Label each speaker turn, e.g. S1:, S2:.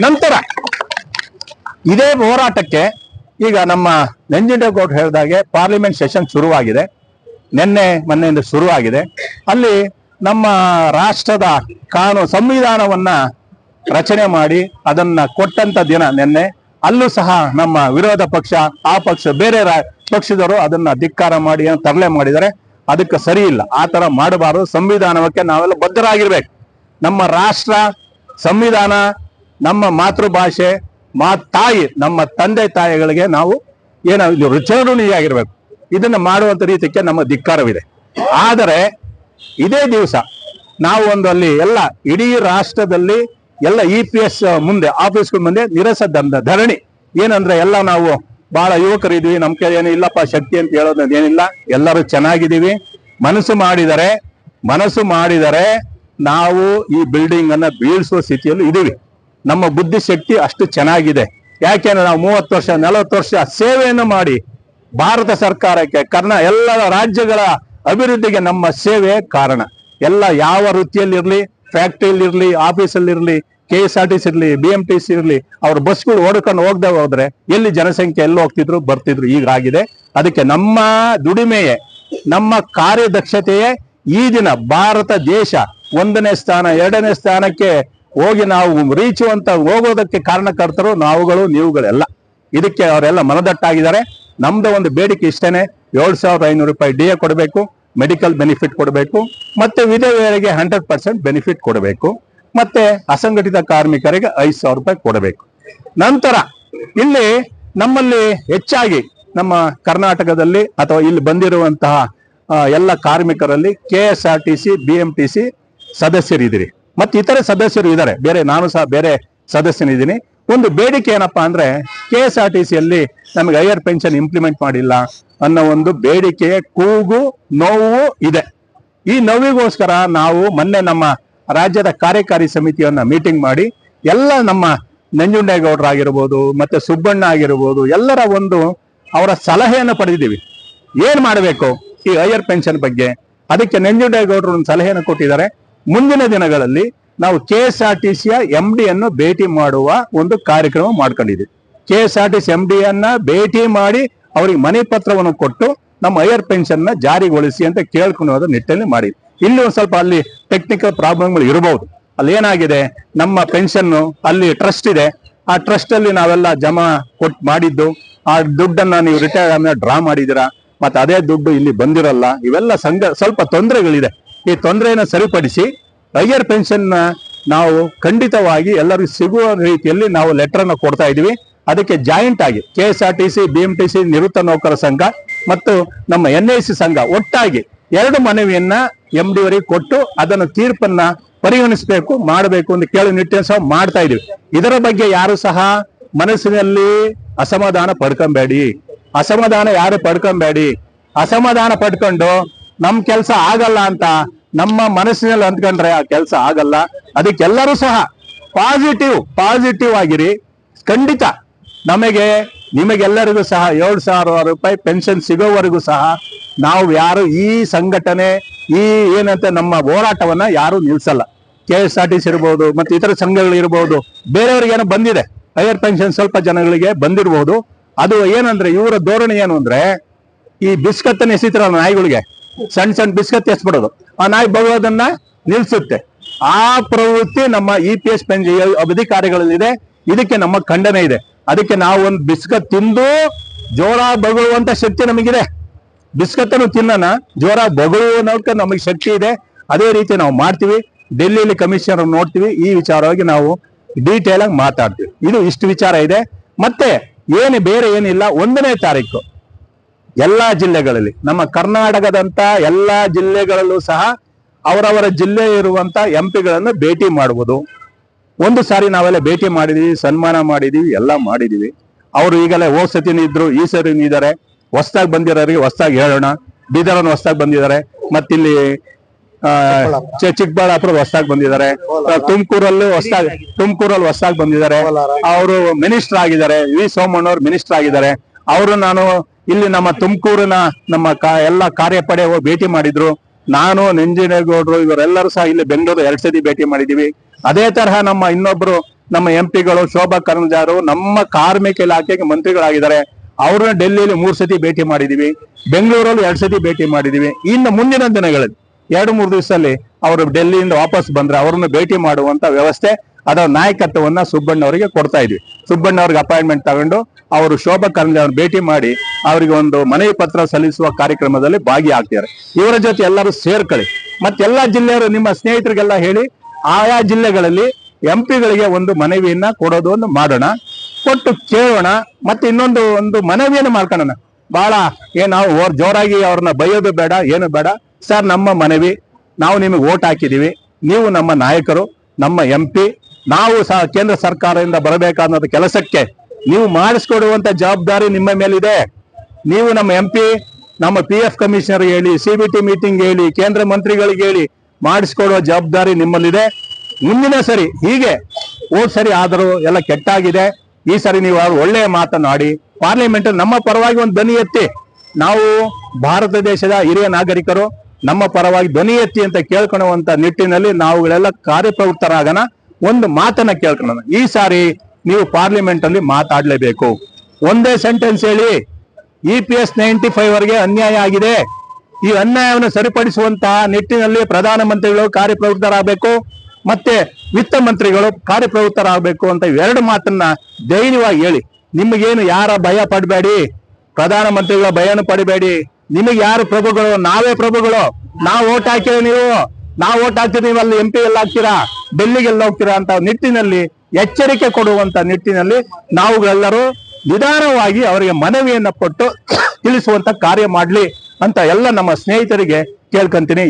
S1: ನಂತರ ಇದೇ ಹೋರಾಟಕ್ಕೆ ಈಗ ನಮ್ಮ ನಂಜುಂಡೇಗೌಡ ಹೇಳಿದಾಗೆ ಪಾರ್ಲಿಮೆಂಟ್ ಸೆಷನ್ ಶುರುವಾಗಿದೆ. ನಿನ್ನೆ ಮೊನ್ನೆಯಿಂದ ಶುರುವಾಗಿದೆ. ಅಲ್ಲಿ ನಮ್ಮ ರಾಷ್ಟ್ರದ ಕಾನೂನು ಸಂವಿಧಾನವನ್ನ ರಚನೆ ಮಾಡಿ ಅದನ್ನ ಕೊಟ್ಟಂತ ದಿನ ನಿನ್ನೆ. ಅಲ್ಲೂ ಸಹ ನಮ್ಮ ವಿರೋಧ ಪಕ್ಷ, ಆ ಪಕ್ಷ, ಬೇರೆ ಪಕ್ಷದವರು ಅದನ್ನ ಧಿಕ್ಕಾರ ಮಾಡಿ ತರಲೆ ಮಾಡಿದರೆ ಅದಕ್ಕೆ ಸರಿ ಇಲ್ಲ. ಆ ತರ ಮಾಡಬಾರದು. ಸಂವಿಧಾನಕ್ಕೆ ನಾವೆಲ್ಲ ಬದ್ಧರಾಗಿರ್ಬೇಕು. ನಮ್ಮ ರಾಷ್ಟ್ರ, ಸಂವಿಧಾನ ನಮ್ಮ ಮಾತೃಭಾಷೆ, ಮಾ, ತಾಯಿ, ನಮ್ಮ ತಂದೆ ತಾಯಿಗಳಿಗೆ ನಾವು ಏನೋ ಇದು ಋಣಿಯಾಗಿರ್ಬೇಕು ಇದನ್ನ ಮಾಡುವಂತ ರೀತಿಗೆ ನಮ್ಮ ಧಿಕ್ಕಾರವಿದೆ. ಆದರೆ ಇದೇ ದಿವಸ ನಾವು ಒಂದು ಅಲ್ಲಿ ಎಲ್ಲ ಇಡೀ ರಾಷ್ಟ್ರದಲ್ಲಿ ಎಲ್ಲ ಇ ಪಿ ಎಸ್ ಮುಂದೆ, ಆಫೀಸ್ಗಳ ಮುಂದೆ ನಿರಸ ದಂಧ, ಧರಣಿ. ಏನಂದ್ರೆ ಎಲ್ಲ ನಾವು ಬಹಳ ಯುವಕರಿದ್ವಿ ನಮ್ ಕೈ ಏನು ಇಲ್ಲಪ್ಪ, ಶಕ್ತಿ ಅಂತ ಹೇಳೋದು ಏನಿಲ್ಲ. ಎಲ್ಲರೂ ಚೆನ್ನಾಗಿದ್ದೀವಿ. ಮನಸ್ಸು ಮಾಡಿದರೆ ಮನಸ್ಸು ಮಾಡಿದರೆ ನಾವು ಈ ಬಿಲ್ಡಿಂಗ್ ಅನ್ನ ಬೀಳ್ಸುವ ಸ್ಥಿತಿಯಲ್ಲಿ ಇದೀವಿ. ನಮ್ಮ ಬುದ್ಧಿಶಕ್ತಿ ಅಷ್ಟು ಚೆನ್ನಾಗಿದೆ. ಯಾಕೆಂದ್ರೆ ನಾವು ಮೂವತ್ತು ವರ್ಷ, ನಲವತ್ತು ವರ್ಷ ಸೇವೆಯನ್ನು ಮಾಡಿ ಭಾರತ ಸರ್ಕಾರಕ್ಕೆ, ಕರ್ನಾ ಎಲ್ಲ ರಾಜ್ಯಗಳ ಅಭಿವೃದ್ಧಿಗೆ ನಮ್ಮ ಸೇವೆ ಕಾರಣ. ಎಲ್ಲ ಯಾವ ವೃತ್ತಿಯಲ್ಲಿರಲಿ ಫ್ಯಾಕ್ಟ್ರಿಯಲ್ಲಿರಲಿ ಆಫೀಸಲ್ಲಿರಲಿ K S R T C ಇರಲಿ, ಬಿ ಎಂ ಟಿ ಸಿ ಇರಲಿ, ಅವ್ರ ಬಸ್ಗಳು ಓಡ್ಕೊಂಡು ಹೋಗದೆ ಹೋದ್ರೆ ಎಲ್ಲಿ ಜನಸಂಖ್ಯೆ ಎಲ್ಲಿ ಹೋಗ್ತಿದ್ರು, ಬರ್ತಿದ್ರು, ಈಗ ಆಗಿದೆ. ಅದಕ್ಕೆ ನಮ್ಮ ದುಡಿಮೆಯೇ, ನಮ್ಮ ಕಾರ್ಯದಕ್ಷತೆಯೇ ಈ ದಿನ ಭಾರತ ದೇಶ ಒಂದನೇ ಸ್ಥಾನ, ಎರಡನೇ ಸ್ಥಾನಕ್ಕೆ ಹೋಗಿ ನಾವು ರೀಚ್ ಅಂತ ಹೋಗೋದಕ್ಕೆ ಕಾರಣಕರ್ತರು ನಾವುಗಳು ನೀವುಗಳೆಲ್ಲ ಇದಕ್ಕೆ ಅವರೆಲ್ಲ ಮನದಟ್ಟಾಗಿದ್ದಾರೆ. ನಮ್ದು ಒಂದು ಬೇಡಿಕೆ ಇಷ್ಟೇನೆ. ಏಳು ಸಾವಿರದ ಐನೂರು ರೂಪಾಯಿ ಡಿ ಎ ಕೊಡಬೇಕು, ಮೆಡಿಕಲ್ ಬೆನಿಫಿಟ್ ಕೊಡಬೇಕು, ಮತ್ತೆ ವಿಧವೆಯರಿಗೆ ಹಂಡ್ರೆಡ್ ಪರ್ಸೆಂಟ್ ಬೆನಿಫಿಟ್ ಕೊಡಬೇಕು, ಮತ್ತೆ ಅಸಂಘಟಿತ ಕಾರ್ಮಿಕರಿಗೆ ಐದು ಸಾವಿರ ರೂಪಾಯಿ ಕೊಡಬೇಕು. ನಂತರ ಇಲ್ಲಿ ನಮ್ಮಲ್ಲಿ ಹೆಚ್ಚಾಗಿ ನಮ್ಮ ಕರ್ನಾಟಕದಲ್ಲಿ ಅಥವಾ ಇಲ್ಲಿ ಬಂದಿರುವಂತಹ ಎಲ್ಲ ಕಾರ್ಮಿಕರಲ್ಲಿ K S R T C, B M T C ಸದಸ್ಯರಿದ್ದೀರಿ. ಮತ್ತೆ ಇತರೆ ಸದಸ್ಯರು ಇದ್ದಾರೆ ಬೇರೆ ನಾನು ಸಹ ಬೇರೆ ಸದಸ್ಯನಿದ್ದೀನಿ. ಒಂದು ಬೇಡಿಕೆ ಏನಪ್ಪಾ ಅಂದ್ರೆ ಕೆ ಎಸ್ ಆರ್ ಟಿ ಸಿಯಲ್ಲಿ ನಮಗೆ ಹೈಯರ್ ಪೆನ್ಷನ್ ಇಂಪ್ಲಿಮೆಂಟ್ ಮಾಡಿಲ್ಲ ಅನ್ನೋ ಒಂದು ಬೇಡಿಕೆಯ ಕೂಗು, ನೋವು ಇದೆ. ಈ ನೋವಿಗೋಸ್ಕರ ನಾವು ಮೊನ್ನೆ ನಮ್ಮ ರಾಜ್ಯದ ಕಾರ್ಯಕಾರಿ ಸಮಿತಿಯನ್ನ ಮೀಟಿಂಗ್ ಮಾಡಿ ಎಲ್ಲ ನಮ್ಮ ನಂಜುಂಡೇಗೌಡರಾಗಿರ್ಬೋದು ಮತ್ತೆ ಸುಬ್ಬಣ್ಣ ಆಗಿರ್ಬೋದು, ಎಲ್ಲರ ಒಂದು ಅವರ ಸಲಹೆಯನ್ನು ಪಡೆದಿದ್ದೀವಿ. ಏನ್ ಮಾಡಬೇಕು ಈ ಹೈಯರ್ ಪೆನ್ಷನ್ ಬಗ್ಗೆ? ಅದಕ್ಕೆ ನಂಜುಂಡೇಗೌಡರು ಒಂದು ಸಲಹೆಯನ್ನು ಕೊಟ್ಟಿದ್ದಾರೆ. ಮುಂದಿನ ದಿನಗಳಲ್ಲಿ ನಾವು ಕೆ ಎಸ್ ಆರ್ ಟಿ ಸಿಯ ಎಂ ಡಿ ಅನ್ನು ಭೇಟಿ ಮಾಡುವ ಒಂದು ಕಾರ್ಯಕ್ರಮ ಮಾಡ್ಕೊಂಡಿದ್ದೀವಿ K S R T C M D ಅನ್ನ ಭೇಟಿ ಮಾಡಿ ಅವರಿಗೆ ಮನೆ ಪತ್ರವನ್ನು ಕೊಟ್ಟು ನಮ್ಮ ಹೈಯರ್ ಪೆನ್ಷನ್ನ ಜಾರಿಗೊಳಿಸಿ ಅಂತ ಕೇಳ್ಕೊಳ್ಳುವ ನಿಟ್ಟಿನಲ್ಲಿ ಮಾಡಿ ಇಲ್ಲಿ ಒಂದು ಸ್ವಲ್ಪ ಅಲ್ಲಿ ಟೆಕ್ನಿಕಲ್ ಪ್ರಾಬ್ಲಮ್ಗಳು ಇರಬಹುದು ಅಲ್ಲಿ ಏನಾಗಿದೆ? ನಮ್ಮ ಪೆನ್ಷನ್ ಅಲ್ಲಿ ಟ್ರಸ್ಟ್ ಇದೆ. ಆ ಟ್ರಸ್ಟ್ ಅಲ್ಲಿ ನಾವೆಲ್ಲ ಜಮಾ ಕೊಟ್ಟು ಮಾಡಿದ್ದು. ಆ ದುಡ್ಡನ್ನ ನೀವು ರಿಟೈರ್ ಆದ್ಮೇಲೆ ಡ್ರಾ ಮಾಡಿದಿರಾ ಮತ್ತೆ ಅದೇ ದುಡ್ಡು ಇಲ್ಲಿ ಬಂದಿರಲ್ಲ? ಇವೆಲ್ಲ ಸಂಘ ಸ್ವಲ್ಪ ತೊಂದರೆಗಳಿದೆ. ಈ ತೊಂದರೆಯನ್ನು ಸರಿಪಡಿಸಿ ಹೈಯರ್ ಪೆನ್ಷನ್ ನಾವು ಖಂಡಿತವಾಗಿ ಎಲ್ಲರಿಗೂ ಸಿಗುವ ರೀತಿಯಲ್ಲಿ ನಾವು ಲೆಟರ್ ಅನ್ನು ಕೊಡ್ತಾ ಇದೀವಿ ಅದಕ್ಕೆ ಜಾಯಿಂಟ್ ಆಗಿ K S R T C B M T C ನಿವೃತ್ತ ನೌಕರ ಸಂಘ ಮತ್ತು ನಮ್ಮ ಎನ್ ಐ ಸಿ ಸಂಘ ಒಟ್ಟಾಗಿ ಎರಡು ಮನವಿಯನ್ನ ಎಂ ಡಿ ಅವರಿಗೆ ಕೊಟ್ಟು ಅದನ್ನು ತೀರ್ಪನ್ನ ಪರಿಗಣಿಸಬೇಕು, ಮಾಡಬೇಕು ಅಂತ ಕೇಳಿ ನಿಟ್ಟಿನ ಸಹ ಮಾಡ್ತಾ ಇದೀವಿ ಇದರ ಬಗ್ಗೆ ಯಾರು ಸಹ ಮನಸ್ಸಿನಲ್ಲಿ ಅಸಮಾಧಾನ ಪಡ್ಕೊಂಬೇಡಿ. ಅಸಮಾಧಾನ ಯಾರು ಪಡ್ಕೊಂಬೇಡಿ? ಅಸಮಾಧಾನ ಪಡ್ಕೊಂಡು ನಮ್ ಕೆಲಸ ಆಗಲ್ಲ ಅಂತ ನಮ್ಮ ಮನಸ್ಸಿನಲ್ಲಿ ಅಂದ್ಕೊಂಡ್ರೆ ಆ ಕೆಲಸ ಆಗಲ್ಲ. ಅದಕ್ಕೆಲ್ಲರೂ ಸಹ ಪಾಸಿಟಿವ್ ಪಾಸಿಟಿವ್ ಆಗಿರಿ. ಖಂಡಿತ ನಮಗೆ, ನಿಮಗೆಲ್ಲರಿಗೂ ಸಹ ಏಳು ಸಾವಿರ ರೂಪಾಯಿ ಪೆನ್ಷನ್ ಸಿಗೋವರೆಗೂ ಸಹ ನಾವು ಯಾರು ಈ ಸಂಘಟನೆ, ಈ ಏನಂತ ನಮ್ಮ ಹೋರಾಟವನ್ನ ಯಾರು ನಿಲ್ಸಲ್ಲ. K S R T C ಇರ್ಬೋದು, ಮತ್ತೆ ಇತರ ಸಂಘಗಳು ಇರ್ಬೋದು ಬೇರೆಯವ್ರಿಗೇನೋ ಬಂದಿದೆ. ಹೈಯರ್ ಪೆನ್ಷನ್ ಸ್ವಲ್ಪ ಜನಗಳಿಗೆ ಬಂದಿರಬಹುದು ಅದು ಏನಂದ್ರೆ, ಇವರ ಧೋರಣೆ ಏನು ಅಂದ್ರೆ, ಈ ಬಿಸ್ಕತ್ತನ್ನು ಎಸಿತಾರಲ್ಲ ನಾಯಿಗಳಿಗೆ. ಸಣ್ಣ ಸಣ್ಣ ಬಿಸ್ಕತ್ ಎಸ್ಬಿಡೋದು. ಆ ನಾಯಿ ಬಗೋದನ್ನ ನಿಲ್ಸುತ್ತೆ. ಆ ಪ್ರವೃತ್ತಿ ನಮ್ಮ ಇ ಪಿ ಎಸ್ ಪೆನ್ಷನ್ ಅಧಿಕಾರಿಗಳಲ್ಲಿದೆ ಇದಕ್ಕೆ ನಮ್ಮ ಖಂಡನೆ ಇದೆ. ಅದಕ್ಕೆ ನಾವು ಒಂದು ಬಿಸ್ಕತ್ ತಿಂದು ಜೋರ ಬಗಳುವಂತ ಶಕ್ತಿ ನಮಗಿದೆ. ಬಿಸ್ಕತ್ ಅನ್ನು ತಿನ್ನೋಣ, ಜೋರ ಬಗಳುವಂತ ನಮಗೆ ಶಕ್ತಿ ಇದೆ. ಅದೇ ರೀತಿ ನಾವು ಮಾಡ್ತೀವಿ. ಡೆಲ್ಲಿಯಲ್ಲಿ ಕಮಿಷನರ್ ನೋಡ್ತೀವಿ. ಈ ವಿಚಾರವಾಗಿ ನಾವು ಡೀಟೇಲ್ ಆಗಿ ಮಾತಾಡ್ತೀವಿ. ಇದು ಇಷ್ಟು ವಿಚಾರ ಇದೆ. ಮತ್ತೆ ಏನು ಬೇರೆ ಏನಿಲ್ಲ. ಒಂದನೇ ತಾರೀಕು. ಎಲ್ಲಾ ಜಿಲ್ಲೆಗಳಲ್ಲಿ ನಮ್ಮ ಕರ್ನಾಟಕದಂತ ಎಲ್ಲಾ ಜಿಲ್ಲೆಗಳಲ್ಲೂ ಸಹ ಅವರವರ ಜಿಲ್ಲೆ ಇರುವಂತ ಎಂ ಪಿಗಳನ್ನು ಭೇಟಿ ಮಾಡುವುದು. ಒಂದು ಸಾರಿ ನಾವೆಲ್ಲ ಭೇಟಿ ಮಾಡಿದೀವಿ ಸನ್ಮಾನ ಮಾಡಿದೀವಿ ಎಲ್ಲ ಮಾಡಿದೀವಿ. ಅವರು ಈಗಲೇ ಹೋದ ಸತಿನೂ ಇದ್ರು ಈ ಸರಿ ಇದ್ದಾರೆ. ಹೊಸ್ದಾಗಿ ಬಂದಿರೋರಿಗೆ ಹೊಸ್ದಾಗಿ ಹೇಳೋಣ. ಬೀದರನ್ನು ಹೊಸ್ದಾಗಿ ಬಂದಿದ್ದಾರೆ. ಮತ್ತಿಲ್ಲಿ ಆ, ಚಿಕ್ಕಬಳ್ಳಾಪುರ ಹೊಸ್ದಾಗಿ ಬಂದಿದ್ದಾರೆ. ತುಮಕೂರಲ್ಲೂ ಹೊಸ್ದಾಗಿ ತುಮಕೂರಲ್ಲಿ ಹೊಸ್ದಾಗಿ ಬಂದಿದ್ದಾರೆ. ಅವರು ಮಿನಿಸ್ಟರ್ ಆಗಿದ್ದಾರೆ. ವಿ ಸೋಮಣ್ಣವ್ರು ಮಿನಿಸ್ಟರ್ ಆಗಿದ್ದಾರೆ. ಅವರು ನಾನು ಇಲ್ಲಿ ನಮ್ಮ ತುಮಕೂರಿನ ನಮ್ಮ ಎಲ್ಲ ಕಾರ್ಯಪಡೆ ಭೇಟಿ ಮಾಡಿದ್ರು. ನಾನು ನಂಜನಗೌಡರು ಇವರೆಲ್ಲರೂ ಸಹ ಇಲ್ಲಿ ಬೆಂಗಳೂರು ಎರಡ್ ಸತಿ ಭೇಟಿ ಮಾಡಿದೀವಿ ಅದೇ ತರಹ ನಮ್ಮ ಇನ್ನೊಬ್ರು ನಮ್ಮ ಎಂ ಪಿಗಳು ಶೋಭಾ ಕರಂಜಾರು ನಮ್ಮ ಕಾರ್ಮಿಕ ಇಲಾಖೆಗೆ ಮಂತ್ರಿಗಳಾಗಿದ್ದಾರೆ. ಅವ್ರನ್ನ ಡೆಲ್ಲಿಯಲ್ಲಿ ಮೂರ್ ಸತಿ ಭೇಟಿ ಮಾಡಿದೀವಿ ಬೆಂಗಳೂರಲ್ಲಿ ಎರಡ್ ಸತಿ ಭೇಟಿ ಮಾಡಿದೀವಿ ಇನ್ನು ಮುಂದಿನ ದಿನಗಳಲ್ಲಿ ಎರಡು ಮೂರು ದಿವಸದಲ್ಲಿ ಅವರು ಡೆಲ್ಲಿಯಿಂದ ವಾಪಸ್ ಬಂದ್ರೆ ಅವರನ್ನು ಭೇಟಿ ಮಾಡುವಂತ ವ್ಯವಸ್ಥೆ ಅದರ ನಾಯಕತ್ವವನ್ನ ಸುಬ್ಬಣ್ಣ ಅವರಿಗೆ ಕೊಡ್ತಾ ಇದ್ವಿ. ಸುಬ್ಬಣ್ಣ ಅಪಾಯಿಂಟ್ಮೆಂಟ್ ತಗೊಂಡು ಅವರು ಶೋಭಾ ಕರಂದ್ಲಾಜೆ ಭೇಟಿ ಮಾಡಿ ಅವರಿಗೆ ಒಂದು ಮನವಿ ಪತ್ರ ಸಲ್ಲಿಸುವ ಕಾರ್ಯಕ್ರಮದಲ್ಲಿ ಭಾಗಿಯಾಗ್ತಿದ್ದಾರೆ. ಇವರ ಜೊತೆ ಎಲ್ಲರೂ ಸೇರ್ಕೊಳ್ಳಿ. ಮತ್ತೆಲ್ಲಾ ಜಿಲ್ಲೆಯವರು ನಿಮ್ಮ ಸ್ನೇಹಿತರಿಗೆಲ್ಲ ಹೇಳಿ ಆಯಾ ಜಿಲ್ಲೆಗಳಲ್ಲಿ ಎಂ ಪಿಗಳಿಗೆ ಒಂದು ಮನವಿಯನ್ನ ಕೊಡೋದು ಒಂದು ಮಾಡೋಣ. ಕೊಟ್ಟು ಕೇಳೋಣ. ಮತ್ತೆ ಇನ್ನೊಂದು ಒಂದು ಮನವಿಯನ್ನು ಮಾಡ್ಕೊಳ್ಳೋಣ ಬಹಳ ಏನ್ ನಾವು ಜೋರಾಗಿ ಅವ್ರನ್ನ ಬೈಯೋದು ಬೇಡ, ಏನು ಬೇಡ. ಸರ್, ನಮ್ಮ ಮನವಿ, ನಾವು ನಿಮಗೆ ಓಟ್ ಹಾಕಿದೀವಿ ನೀವು ನಮ್ಮ ನಾಯಕರು, ನಮ್ಮ ಎಂ ನಾವು ಸಹ ಕೇಂದ್ರ ಸರ್ಕಾರದಿಂದ ಬರಬೇಕಾದ ಕೆಲಸಕ್ಕೆ ನೀವು ಮಾಡಿಸ್ಕೊಡುವಂತ ಜವಾಬ್ದಾರಿ ನಿಮ್ಮ ಮೇಲಿದೆ. ನೀವು ನಮ್ಮ ಎಂ ಪಿ ನಮ್ಮ ಪಿ ಎಫ್ ಕಮಿಷನರ್ ಹೇಳಿ ಸಿ ಬಿ ಟಿ ಮೀಟಿಂಗ್ ಹೇಳಿ, ಕೇಂದ್ರ ಮಂತ್ರಿಗಳಿಗೆ ಹೇಳಿ ಮಾಡಿಸ್ಕೊಡುವ ಜವಾಬ್ದಾರಿ ನಿಮ್ಮಲ್ಲಿದೆ. ಮುಂದಿನ ಸರಿ ಹೀಗೆ, ಹೋದ್ ಸರಿ ಆದರೂ ಎಲ್ಲ ಕೆಟ್ಟಾಗಿದೆ. ಈ ಸರಿ ನೀವು ಒಳ್ಳೆಯ ಮಾತನಾಡಿ ಪಾರ್ಲಿಮೆಂಟ್ ನಮ್ಮ ಪರವಾಗಿ ಒಂದು ಧ್ವನಿ ಎತ್ತಿ, ನಾವು ಭಾರತ ದೇಶದ ಹಿರಿಯ ನಾಗರಿಕರು, ನಮ್ಮ ಪರವಾಗಿ ಧ್ವನಿ ಎತ್ತಿ ಅಂತ ಕೇಳ್ಕೊಳ್ಳುವಂತ ನಿಟ್ಟಿನಲ್ಲಿ ನಾವುಗಳೆಲ್ಲ ಕಾರ್ಯಪ್ರವೃತ್ತರಾಗನ ಒಂದು ಮಾತನ್ನ ಕೇಳ್ಕೊಳ್ಳೋಣ ಈ ಸಾರಿ ನೀವು ಪಾರ್ಲಿಮೆಂಟ್ ಅಲ್ಲಿ ಮಾತಾಡಲೇಬೇಕು. ಒಂದೇ ಸೆಂಟೆನ್ಸ್ ಹೇಳಿ. E P S ninety five ವರೆಗೆ ಅನ್ಯಾಯ ಆಗಿದೆ. ಈ ಅನ್ಯಾಯವನ್ನು ಸರಿಪಡಿಸುವಂತಹ ನಿಟ್ಟಿನಲ್ಲಿ ಪ್ರಧಾನಮಂತ್ರಿಗಳು ಕಾರ್ಯಪ್ರವೃತ್ತರಾಗಬೇಕು. ಮತ್ತೆ ವಿತ್ತ ಮಂತ್ರಿಗಳು ಕಾರ್ಯಪ್ರವೃತ್ತರಾಗಬೇಕು ಅಂತ ಇವೆರಡು ಮಾತನ್ನ ಧೈರ್ಯವಾಗಿ ಹೇಳಿ. ನಿಮಗೇನು ಯಾರ ಭಯ ಪಡಬೇಡಿ? ಪ್ರಧಾನಮಂತ್ರಿಗಳ ಭಯನೂ ಪಡಬೇಡಿ. ನಿಮಗೆ ಯಾರು ಪ್ರಭುಗಳು? ನಾವೇ ಪ್ರಭುಗಳು. ನಾವು ಓಟ್ ಹಾಕಿರೋ ನೀವು. ನಾವು ಓಟ್ ಹಾಕ್ತೀರಿ ನೀವು ಅಲ್ಲಿ ಎಂ ಪಿ ಎಲ್ಲ ಹಾಕ್ತೀರಾ? ಡೆಲ್ಲಿಗೆಲ್ಲ ಹೋಗ್ತೀರಾ ಅಂತ ನಿಟ್ಟಿನಲ್ಲಿ ಎಚ್ಚರಿಕೆ ಕೊಡುವಂತ ನಿಟ್ಟಿನಲ್ಲಿ ನಾವುಗಳೆಲ್ಲರೂ ನಿಧಾನವಾಗಿ ಅವರಿಗೆ ಮನವಿಯನ್ನ ಕೊಟ್ಟು ತಿಳಿಸುವಂತ ಕಾರ್ಯ ಮಾಡ್ಲಿ ಅಂತ ಎಲ್ಲ ನಮ್ಮ ಸ್ನೇಹಿತರಿಗೆ ಕೇಳ್ಕೊಂತೀನಿ.